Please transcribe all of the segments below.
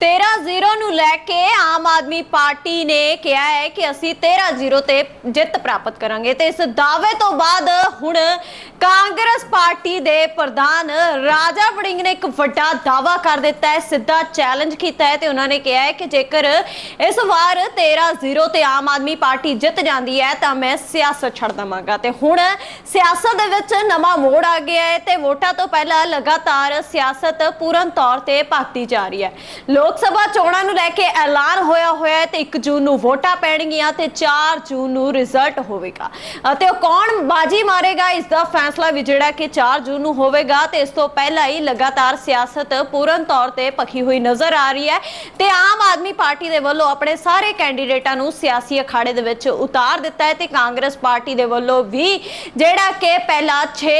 13-0 ਨੂੰ ਲੈ ਕੇ ਆਮ ਆਦਮੀ ਪਾਰਟੀ ਨੇ ਕਿਹਾ ਹੈ ਕਿ ਅਸੀਂ 13-0 ਤੇ ਜਿੱਤ ਪ੍ਰਾਪਤ ਕਰਾਂਗੇ ਤੇ ਇਸ ਦਾਅਵੇ ਤੋਂ ਬਾਅਦ ਹੁਣ ਕਾਂਗਰਸ ਪਾਰਟੀ ਦੇ ਪ੍ਰਧਾਨ ਰਾਜਾ ਵੜਿੰਗ ਨੇ ਇੱਕ ਵੱਡਾ ਦਾਅਵਾ ਕਰ ਦਿੱਤਾ ਹੈ, ਸਿੱਧਾ ਚੈਲੰਜ ਕੀਤਾ ਹੈ ਤੇ ਉਹਨਾਂ ਨੇ ਕਿਹਾ ਹੈ ਕਿ ਜੇਕਰ ਇਸ ਵਾਰ 13-0 ਤੇ ਆਮ ਆਦਮੀ ਪਾਰਟੀ ਜਿੱਤ ਜਾਂਦੀ ਹੈ ਤਾਂ ਮੈਂ ਸਿਆਸਤ ਛੱਡ ਦਵਾਂਗਾ। ਤੇ ਹੁਣ ਸਿਆਸਤ ਦੇ ਵਿੱਚ ਨਵਾਂ ਮੋੜ ਆ ਗਿਆ ਹੈ ਤੇ ਵੋਟਾਂ ਤੋਂ ਪਹਿਲਾਂ ਲਗਾਤਾਰ ਸਿਆਸਤ ਪੂਰਨ ਤੌਰ ਤੇ ਭਗਤੀ ਜਾ ਰਹੀ ਹੈ। ਲੋਕ ਸਭਾ ਚੋਣਾਂ ਨੂੰ ਲੈ ਕੇ ਐਲਾਨ ਹੋਇਆ ਹੋਇਆ ਹੈ ਤੇ 1 ਜੂਨ ਨੂੰ ਵੋਟਾਂ ਪੈਣਗੀਆਂ ਤੇ 4 ਜੂਨ ਨੂੰ ਰਿਜ਼ਲਟ ਹੋਵੇਗਾ। ਅਤੇ ਉਹ ਕੌਣ ਬਾਜੀ ਮਾਰੇਗਾ ਇਸ ਦਾ ਫੈਸਲਾ ਵੀ ਜਿਹੜਾ ਕਿ 4 ਜੂਨ ਨੂੰ ਹੋਵੇਗਾ ਤੇ ਇਸ ਤੋਂ ਪਹਿਲਾਂ ਹੀ ਲਗਾਤਾਰ ਸਿਆਸਤ ਪੂਰਨ ਤੌਰ ਤੇ ਭਖੀ ਹੋਈ ਨਜ਼ਰ ਆ ਰਹੀ ਹੈ। ਤੇ ਆਮ ਆਦਮੀ ਪਾਰਟੀ ਦੇ ਵੱਲੋਂ ਆਪਣੇ ਸਾਰੇ ਕੈਂਡੀਡੇਟਾਂ ਨੂੰ ਸਿਆਸੀ ਅਖਾੜੇ ਦੇ ਵਿੱਚ ਉਤਾਰ ਦਿੱਤਾ ਹੈ ਤੇ ਕਾਂਗਰਸ ਪਾਰਟੀ ਦੇ ਵੱਲੋਂ ਵੀ ਜਿਹੜਾ ਕਿ ਪਹਿਲਾਂ 6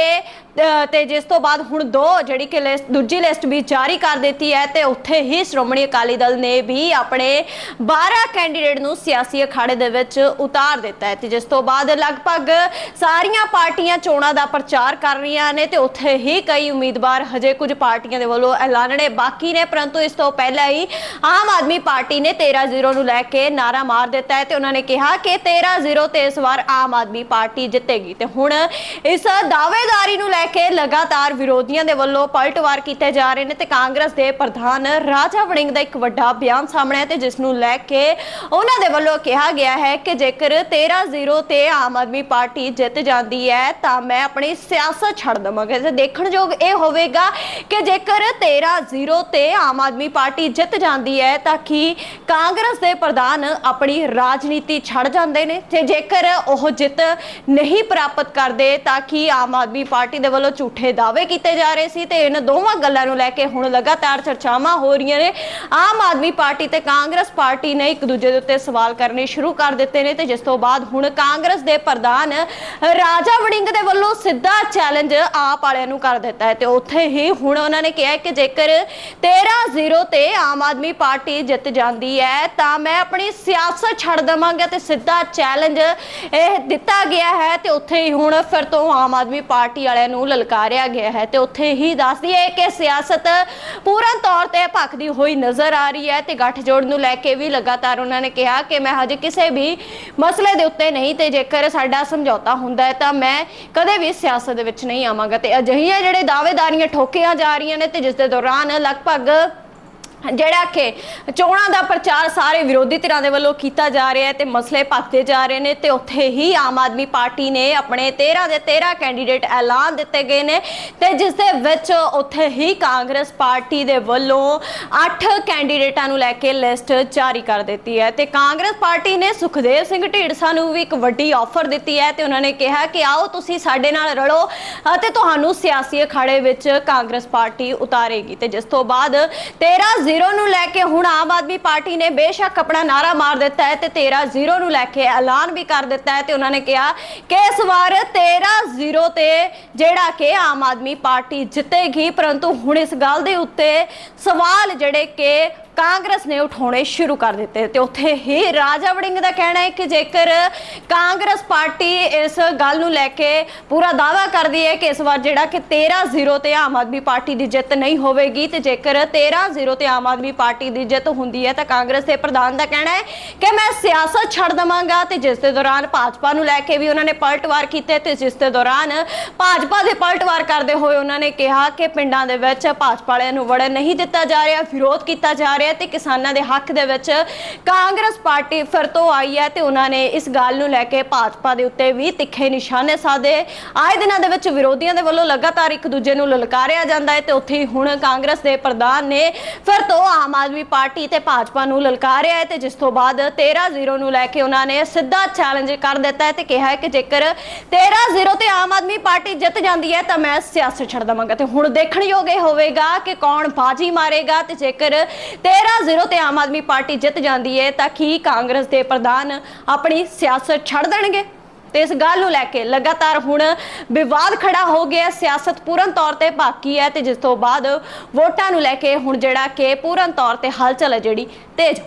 ਤੇ ਜਿਸ ਤੋਂ ਬਾਅਦ ਹੁਣ ਦੋ ਜਿਹੜੀ ਕਿ ਲਿਸਟ ਦੂਜੀ ਲਿਸਟ ਵੀ ਜਾਰੀ ਕਰ ਦਿੱਤੀ ਹੈ ਤੇ ਉੱਥੇ ਹੀ ਸ਼੍ਰੋਮਣੀ ਅਕਾਲੀ ਦਲ ਨੇ ਵੀ ਆਪਣੇ 12 ਕੈਂਡੀਡੇਟ ਨੂੰ ਸਿਆਸੀ ਅਖਾੜੇ ਦੇ ਵਿੱਚ ਉਤਾਰ ਦਿੱਤਾ ਹੈ ਤੇ ਜਿਸ ਤੋਂ ਬਾਅਦ ਲਗਭਗ ਸਾਰੀਆਂ ਪਾਰਟੀਆਂ ਚੋਣਾਂ ਦਾ ਪ੍ਰਚਾਰ ਕਰ ਰਹੀਆਂ ਨੇ ਤੇ ਉੱਥੇ ਹੀ ਕਈ ਉਮੀਦਵਾਰ ਹਜੇ ਕੁਝ ਪਾਰਟੀਆਂ ਦੇ ਵੱਲੋਂ ਐਲਾਨਣੇ ਬਾਕੀ ਨੇ, ਪਰੰਤੂ ਇਸ ਤੋਂ ਪਹਿਲਾਂ ਹੀ ਆਮ ਆਦਮੀ ਪਾਰਟੀ ਨੇ 13-0 ਨੂੰ ਲੈ ਕੇ ਨਾਰਾ ਮਾਰ ਦਿੱਤਾ ਹੈ ਤੇ ਉਹਨਾਂ ਨੇ ਕਿਹਾ ਕਿ 13-0 ਤੇ ਇਸ ਵਾਰ ਆਮ ਆਦਮੀ ਪਾਰਟੀ ਜਿੱਤੇਗੀ ਤੇ ਹੁਣ ਇਸ ਦਾਅਵੇਦਾਰੀ ਨੂੰ ਲੈ ਕੇ ਲਗਾਤਾਰ ਵਿਰੋਧੀਆਂ ਦੇ ਵੱਲੋਂ ਪਲਟਵਾਰ ਕੀਤੇ ਜਾ ਰਹੇ ਨੇ ਤੇ ਕਾਂਗਰਸ ਦੇ ਪ੍ਰਧਾਨ ਰਾਜਾ ਵੜਿੰਗ ਦਾ ਇੱਕ ਵੱਡਾ ਬਿਆਨ ਸਾਹਮਣੇ ਹੈ ਤੇ ਜਿਸ ਨੂੰ ਲੈ ਕੇ ਉਹਨਾਂ ਦੇ ਵੱਲੋਂ ਕਿਹਾ ਗਿਆ ਹੈ ਕਿ ਜੇਕਰ 13-0 ਤੇ ਆਮ ਆਦਮੀ ਪਾਰਟੀ ਜਿੱਤ ਜਾਂਦੀ ਹੈ ਤਾਂ ਮੈਂ ਆਪਣੀ ਸਿਆਸਤ ਛੱਡ ਦਵਾਂਗਾ। ਤੇ ਦੇਖਣਯੋਗ ਇਹ ਹੋਵੇਗਾ ਕਿ ਜੇਕਰ 13-0 ਤੇ ਆਮ ਆਦਮੀ ਪਾਰਟੀ ਜਿੱਤ ਜਾਂਦੀ ਹੈ ਤਾਂ ਕੀ ਕਾਂਗਰਸ ਦੇ ਪ੍ਰਧਾਨ ਆਪਣੀ ਰਾਜਨੀਤੀ ਛੱਡ ਜਾਂਦੇ ਨੇ? ਤੇ ਜੇਕਰ ਉਹ ਜਿੱਤ ਨਹੀਂ ਪ੍ਰਾਪਤ ਕਰਦੇ ਤਾਂ ਕੀ ਆਮ ਆਦਮੀ ਪਾਰਟੀ ਦੇ ਵੱਲੋਂ ਝੂਠੇ ਦਾਅਵੇ ਕੀਤੇ ਜਾ ਰਹੇ ਸੀ ਤੇ ਇਹਨਾਂ ਦੋਵਾਂ ਗੱਲਾਂ ਨੂੰ ਲੈ ਕੇ ਹੁਣ ਲਗਾਤਾਰ ਚਰਚਾਵਾਂ ਹੋ ਰਹੀਆਂ ਨੇ। ਆਮ ਆਦਮੀ ਪਾਰਟੀ ਤੇ ਕਾਂਗਰਸ ਪਾਰਟੀ ਨੇ ਇੱਕ ਦੂਜੇ ਦੇ ਉੱਤੇ ਸਵਾਲ ਕਰਨੇ ਸ਼ੁਰੂ ਕਰ ਦਿੱਤੇ ਨੇ ਤੇ ਜਿਸ ਤੋਂ ਬਾਅਦ ਹੁਣ ਕਾਂਗਰਸ ਦੇ ਪ੍ਰਧਾਨ ਰਾਜਾ ਵੜਿੰਗ ਦੇ ਵੱਲੋਂ ਸਿੱਧਾ ਚੈਲੰਜ ਆਪ ਵਾਲਿਆਂ ਨੂੰ ਕਰ ਦਿੱਤਾ ਹੈ ਤੇ ਉੱਥੇ ਹੀ ਹੁਣ ਉਹਨਾਂ ਨੇ ਕਿਹਾ ਕਿ ਜੇਕਰ 13-0 ਤੇ ਆਮ ਆਦਮੀ ਪਾਰਟੀ ਜਿੱਤ ਜਾਂਦੀ ਹੈ ਤਾਂ ਮੈਂ ਆਪਣੀ ਸਿਆਸਤ ਛੱਡ ਦਵਾਂਗਾ ਤੇ ਸਿੱਧਾ ਚੈਲੰਜ ਇਹ ਦਿੱਤਾ ਗਿਆ ਹੈ ਤੇ ਉੱਥੇ ਹੀ ਹੁਣ ਫਿਰ ਤੋਂ ਆਮ ਆਦਮੀ ਪਾਰਟੀ ਵਾਲਿਆਂ ਨੂੰ ਲਲਕਾਰਿਆ ਗਿਆ ਹੈ ਤੇ ਉੱਥੇ ਹੀ ਦੱਸਦੀ ਹੈ ਕਿ ਸਿਆਸਤ ਪੂਰਨ ਤੌਰ ਤੇ ਭਖਦੀ ਹੋਈ ਨਜ਼ਰ ਆ ਰਹੀ ਹੈ ਤੇ ਗੱਠਜੋੜ ਨੂੰ ਲੈ ਕੇ ਵੀ ਲਗਾਤਾਰ ਉਹਨਾਂ ਨੇ ਕਿਹਾ ਕਿ ਮੈਂ ਹਜੇ ਕਿਸੇ ਵੀ ਮਸਲੇ ਦੇ ਉੱਤੇ ਨਹੀਂ ਤੇ ਜੇਕਰ ਸਾਡਾ ਸਮਝੌਤਾ ਹੁੰਦਾ ਹੈ ਤਾਂ ਮੈਂ ਕਦੇ ਵੀ ਸਿਆਸਤ ਦੇ ਵਿੱਚ ਨਹੀਂ ਆਵਾਂਗਾ ਤੇ ਅਜਿਹੀਆਂ ਜਿਹੜੇ ਦਾਅਵੇਦਾਰੀਆਂ ਠੋਕੀਆਂ ਜਾ ਰਹੀਆਂ ਨੇ ਤੇ ਜਿਸ ਦੇ ਦੌਰਾਨ ਲਗਭਗ ਜਿਹੜਾ ਕਿ ਚੋਣਾਂ ਦਾ ਪ੍ਰਚਾਰ ਸਾਰੇ ਵਿਰੋਧੀ ਧਿਰਾਂ ਦੇ ਵੱਲੋਂ ਕੀਤਾ ਜਾ ਰਿਹਾ ਹੈ ਤੇ ਮਸਲੇ ਭਖਦੇ ਜਾ ਰਹੇ ਨੇ ਤੇ ਉੱਥੇ ਹੀ ਆਮ ਆਦਮੀ ਪਾਰਟੀ ਨੇ ਆਪਣੇ 13 ਦੇ 13 ਕੈਂਡੀਡੇਟ ਐਲਾਨ ਦਿੱਤੇ ਗਏ ਨੇ ਤੇ ਜਿਸ ਦੇ ਵਿੱਚ ਉੱਥੇ ਹੀ ਕਾਂਗਰਸ ਪਾਰਟੀ ਦੇ ਵੱਲੋਂ 8 ਕੈਂਡੀਡੇਟਾਂ ਨੂੰ ਲੈ ਕੇ ਲਿਸਟ ਜਾਰੀ ਕਰ ਦਿੱਤੀ ਹੈ ਤੇ ਕਾਂਗਰਸ ਪਾਰਟੀ ਨੇ ਸੁਖਦੇਵ ਸਿੰਘ ਢੀਂਡਸਾ ਨੂੰ ਵੀ ਇੱਕ ਵੱਡੀ ਆਫਰ ਦਿੱਤੀ ਹੈ ਤੇ ਉਹਨਾਂ ਨੇ ਕਿਹਾ ਕਿ ਆਓ ਤੁਸੀਂ ਸਾਡੇ ਨਾਲ ਰਲੋ ਅਤੇ ਤੁਹਾਨੂੰ ਸਿਆਸੀ ਅਖਾੜੇ ਵਿੱਚ ਕਾਂਗਰਸ ਪਾਰਟੀ ਉਤਾਰੇਗੀ। ਤੇ ਜਿਸ ਤੋਂ ਬਾਅਦ 13 0 ਨੂੰ ਲੈ ਕੇ ਹੁਣ ਆਮ ਆਦਮੀ ਪਾਰਟੀ ਨੇ ਬੇਸ਼ੱਕ ਆਪਣਾ ਨਾਰਾ ਮਾਰ ਦਿੱਤਾ ਹੈ ਤੇ 13 0 ਨੂੰ ਲੈ ਕੇ ਐਲਾਨ ਵੀ ਕਰ ਦਿੱਤਾ ਹੈ ਤੇ ਉਹਨਾਂ ਨੇ ਕਿਹਾ ਕਿ ਇਸ ਵਾਰ 13 0 ਤੇ ਜਿਹੜਾ ਕਿ ਆਮ ਆਦਮੀ ਪਾਰਟੀ ਜਿੱਤੇਗੀ, ਪਰੰਤੂ ਹੁਣ ਇਸ ਗੱਲ ਦੇ ਉੱਤੇ ਸਵਾਲ ਜਿਹੜੇ ਕਿ ਕਾਂਗਰਸ ਨੇ ਉਠਾਉਣੇ ਸ਼ੁਰੂ ਕਰ ਦਿੱਤੇ ਤੇ ਉੱਥੇ ਹੀ ਰਾਜਾ ਵੜਿੰਗ ਦਾ ਕਹਿਣਾ ਹੈ ਕਿ ਜੇਕਰ ਕਾਂਗਰਸ ਪਾਰਟੀ ਇਸ ਗੱਲ ਨੂੰ ਲੈ ਕੇ ਪੂਰਾ ਦਾਅਵਾ ਕਰਦੀ ਹੈ ਕਿ ਇਸ ਵਾਰ ਜਿਹੜਾ ਕਿ 13-0 ਤੇ ਆਮ ਆਦਮੀ ਪਾਰਟੀ ਦੀ ਜਿੱਤ ਨਹੀਂ ਹੋਵੇਗੀ ਤੇ ਜੇਕਰ 13-0 ਤੇ ਆਮ ਆਦਮੀ ਪਾਰਟੀ ਦੀ ਜਿੱਤ ਹੁੰਦੀ ਹੈ ਤਾਂ ਕਾਂਗਰਸ ਦੇ ਪ੍ਰਧਾਨ ਦਾ ਕਹਿਣਾ ਹੈ ਕਿ ਮੈਂ ਸਿਆਸਤ ਛੱਡ ਦਵਾਂਗਾ ਤੇ ਜਿਸ ਦੇ ਦੌਰਾਨ ਭਾਜਪਾ ਨੂੰ ਲੈ ਕੇ ਵੀ ਉਹਨਾਂ ਨੇ ਪਲਟਵਾਰ ਕੀਤੇ ਤੇ ਜਿਸ ਦੇ ਦੌਰਾਨ ਭਾਜਪਾ ਦੇ ਪਲਟਵਾਰ ਕਰਦੇ ਹੋਏ ਉਹਨਾਂ ਨੇ ਕਿਹਾ ਕਿ ਪਿੰਡਾਂ ਦੇ ਵਿੱਚ ਭਾਜਪਾ ਵਾਲਿਆਂ ਨੂੰ ਵੜਨ ਨਹੀਂ ਦਿੱਤਾ ਜਾ ਰਿਹਾ, ਵਿਰੋਧ ਕੀਤਾ ਜਾ ਰਿਹਾ। ਤੇ ਕਿਸਾਨਾਂ ਦੇ ਹੱਕ ਦੇ ਵਿੱਚ ਕਾਂਗਰਸ ਪਾਰਟੀ ਫਿਰ ਤੋਂ ਆਈ ਹੈ ਤੇ ਉਹਨਾਂ ਨੇ ਇਸ ਗੱਲ ਨੂੰ ਲੈ ਕੇ ਭਾਜਪਾ ਦੇ ਉੱਤੇ ਵੀ ਤਿੱਖੇ ਨਿਸ਼ਾਨੇ ਸਾਧੇ। ਆਏ ਦਿਨਾਂ ਦੇ ਵਿੱਚ ਵਿਰੋਧੀਆਂ ਦੇ ਵੱਲੋਂ ਲਗਾਤਾਰ ਇੱਕ ਦੂਜੇ ਨੂੰ ਲਲਕਾਰਿਆ ਜਾਂਦਾ ਹੈ ਤੇ ਉੱਥੇ ਹੁਣ ਕਾਂਗਰਸ ਦੇ ਪ੍ਰਧਾਨ ਨੇ ਫਿਰ ਤੋਂ ਆਮ ਆਦਮੀ ਪਾਰਟੀ ਤੇ ਭਾਜਪਾ ਨੂੰ ਲਲਕਾਰਿਆ ਹੈ ਤੇ ਜਿਸ ਤੋਂ ਬਾਅਦ 13-0 ਨੂੰ ਲੈ ਕੇ ਉਹਨਾਂ ਨੇ ਸਿੱਧਾ ਚੈਲੰਜ ਕਰ ਦਿੱਤਾ ਹੈ ਤੇ ਕਿਹਾ ਹੈ ਕਿ ਜੇਕਰ 13-0 ਤੇ ਆਮ ਆਦਮੀ ਪਾਰਟੀ ਜਿੱਤ ਜਾਂਦੀ ਹੈ ਤਾਂ ਮੈਂ ਸਿਆਸਤ ਛੱਡ ਦਵਾਂਗਾ। ਤੇ ਹੁਣ ਦੇਖਣਯੋਗ ਇਹ ਹੋਵੇਗਾ ਕਿ ਕੌਣ ਬਾਜੀ ਮਾਰੇਗਾ ਤੇ ਜੇਕਰ 13-0 ਤੇ ਆਮ ਆਦਮੀ ਪਾਰਟੀ ਜਿੱਤ ਜਾਂਦੀ ਹੈ ਤਾਂ ਕੀ ਕਾਂਗਰਸ ਦੇ ਪ੍ਰਧਾਨ ਆਪਣੀ ਸਿਆਸਤ ਛੱਡ ਦੇਣਗੇ? ਤੇ ਇਸ ਗੱਲ ਨੂੰ ਲੈ ਕੇ ਲਗਾਤਾਰ ਹੁਣ ਵਿਵਾਦ ਖੜਾ ਹੋ ਗਿਆ। ਸਿਆਸਤ ਪੂਰਨ ਤੌਰ ਤੇ ਬਾਕੀ ਹੈ ਤੇ ਜਿਸ ਤੋਂ ਬਾਅਦ ਵੋਟਾਂ ਨੂੰ ਲੈ ਕੇ ਹੁਣ ਜਿਹੜਾ ਕਿ ਪੂਰਨ ਤੌਰ ਤੇ ਹਲਚਲ ਹੈ ਜਿਹੜੀ ਤੇਜ਼